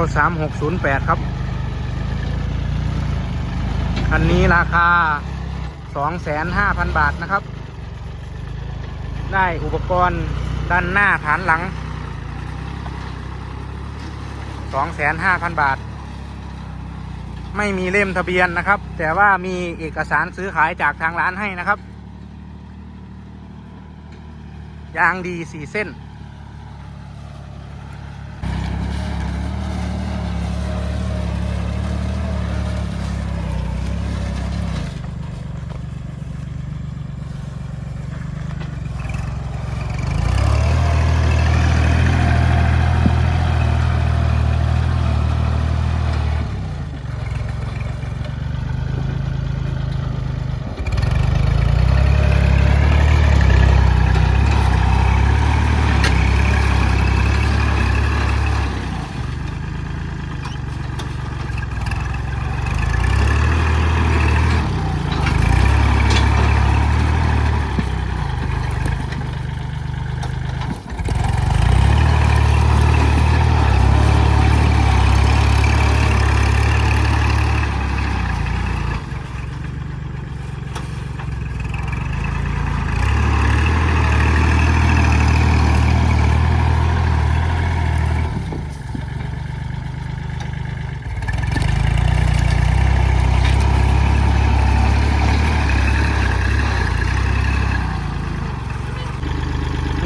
L 3 6 0 8ครับ คันนี้ราคา25,000บาทนะครับ ได้อุปกรณ์ด้านหน้าฐานหลัง25,000บาท ไม่มีเล่มทะเบียนนะครับ แต่ว่ามีเอกสารซื้อขายจากทางร้านให้นะครับ ยางดีสี่เส้น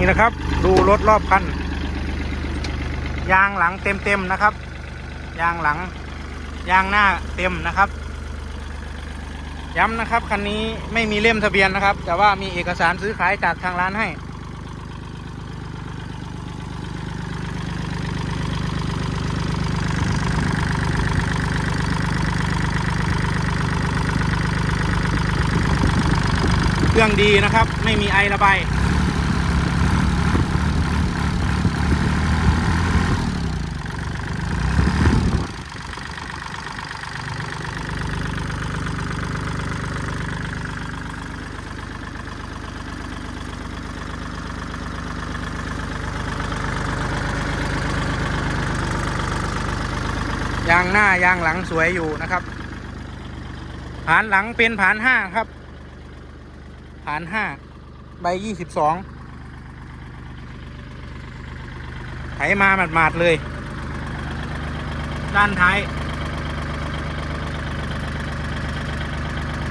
นี่นะครับ ดูรถรอบคัน ยางหลังเต็มๆนะครับ ยางหลัง ยางหน้าเต็มนะครับ ย้ำนะครับคันนี้ไม่มีเล่มทะเบียนนะครับ แต่ว่ามีเอกสารซื้อขายจากทางร้านให้เครื่องดีนะครับ ไม่มีไอระบาย ยางหน้ายางหลังสวยอยู่นะครับ ผานหลังเป็นผานห้าครับ ผานห้าใบยี่สิบสองไถมาหมาดๆเลย ด้านท้าย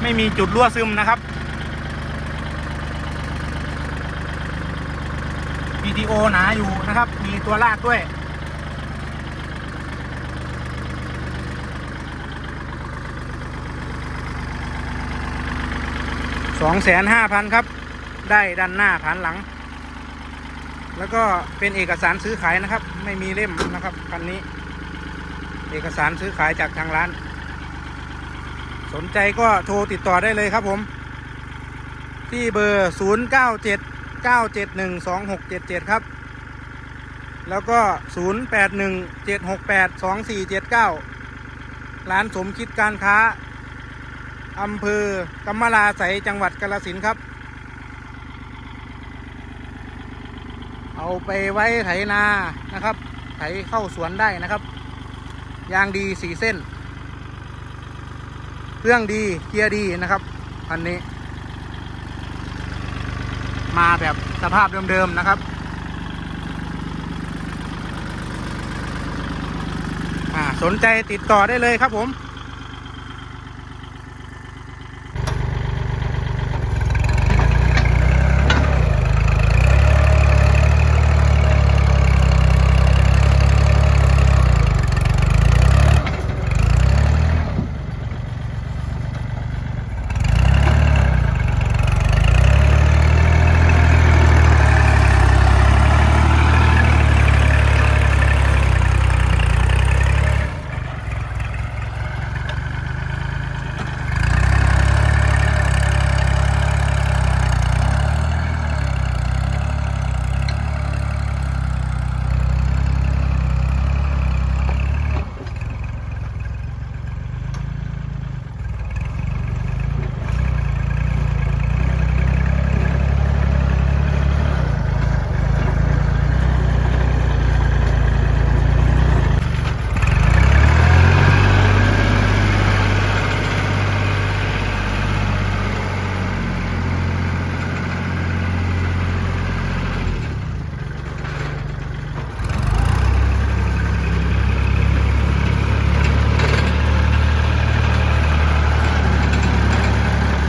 ไม่มีจุดรั่วซึมนะครับ PTO หนาอยู่นะครับ มีตัวลากด้วย สองแสนห้าพันครับ ได้ด้านหน้าผ่านหลัง แล้วก็เป็นเอกสารซื้อขายนะครับ ไม่มีเล่มนะครับคันนี้ เอกสารซื้อขายจากทางร้าน สนใจก็โทรติดต่อได้เลยครับผม ที่เบอร์ 0 9 7 9 7 1 2 6 7 7 ครับ แล้วก็ 0 8 1 7 6 8 2 4 7 9 ร้านสมคิดการค้า อำเภอกำมะลาใสจังหวัดกาฬสินธุ์ครับ เอาไปไว้ไถนานะครับ ไถเข้าสวนได้นะครับ ยางดีสีเส้น เครื่องดีเกียร์ดีนะครับอันนี้ มาแบบสภาพเดิมๆนะครับอ่าสนใจติดต่อได้เลยครับผม